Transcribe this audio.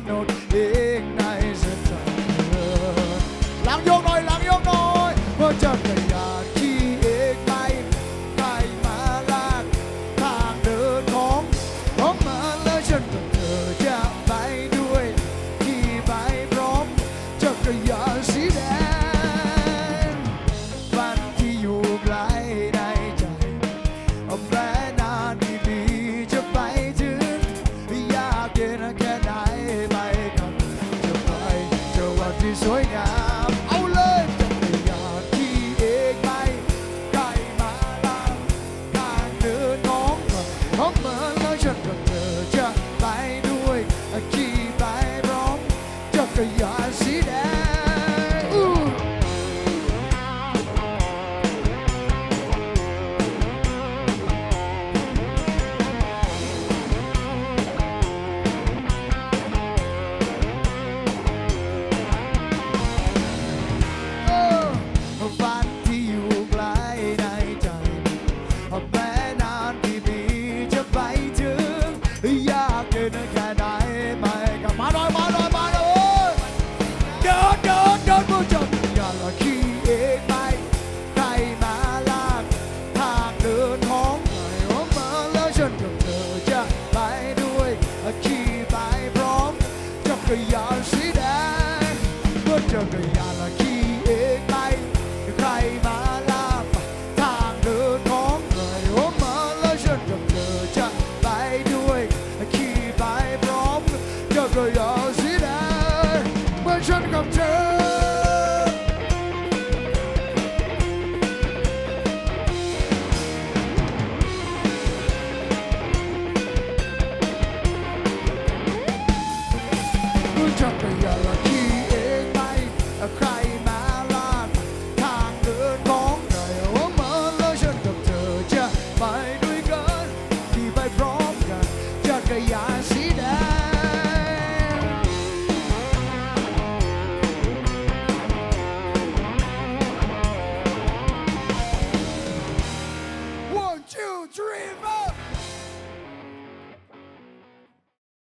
ำนุนอีในสถานหลังยกหน่อยหลังยกหน่อยเพื่อจะขยานที่เอกไปไปมาลากทางเดินของของมาแล้วฉันกับเธอจะไปด้วยที่ไปพร้อมจะขยาน กับเธอจะไปด้วยขี่ไปพร้อมจะขยาย รยานสีแดงรถจักรยานละขี่เองไปใครมาลาไทางเดินของใครโอ้มาแล้วฉันกับเธอจะไปด้วยขี่ไปพร้อมจักรยานสีแดงเมื่อฉันกับเธอ dream